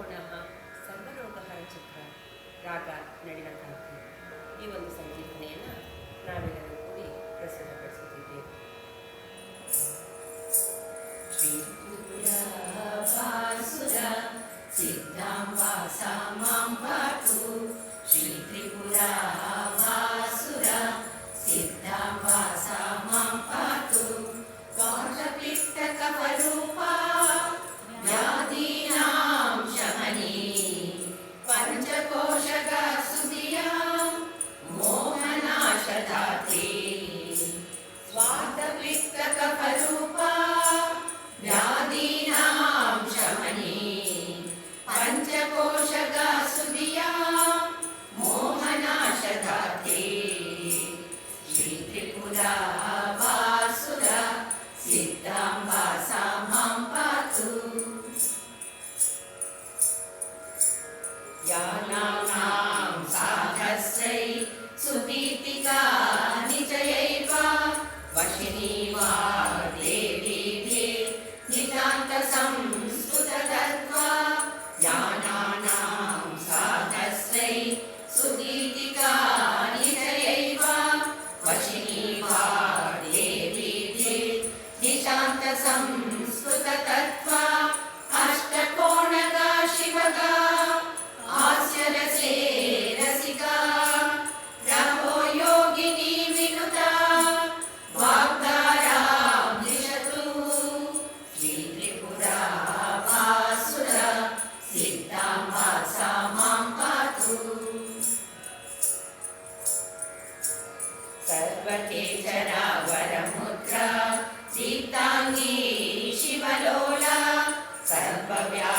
ಸರ್ವಗುಣಃ ಸರ್ವಲೋಕಹರ ಚಿತ್ರ ರಾಗ ನಡಿನ ಕಾಂತಿ ಈ ಒಂದು ಸಂಕೀರ್ತನೆಯನ್ನು ನಾವೆಲ್ಲರೂ ಕೂಡಿ ಪ್ರಸ್ತುತಪಡಿಸುತ್ತಿದ್ದೇವೆ. ಶ್ರೀ त्रिपुरा वासुरा सर्वकेचरावरमुद्रा सीताङ्गी शिवलोला सर्वव्या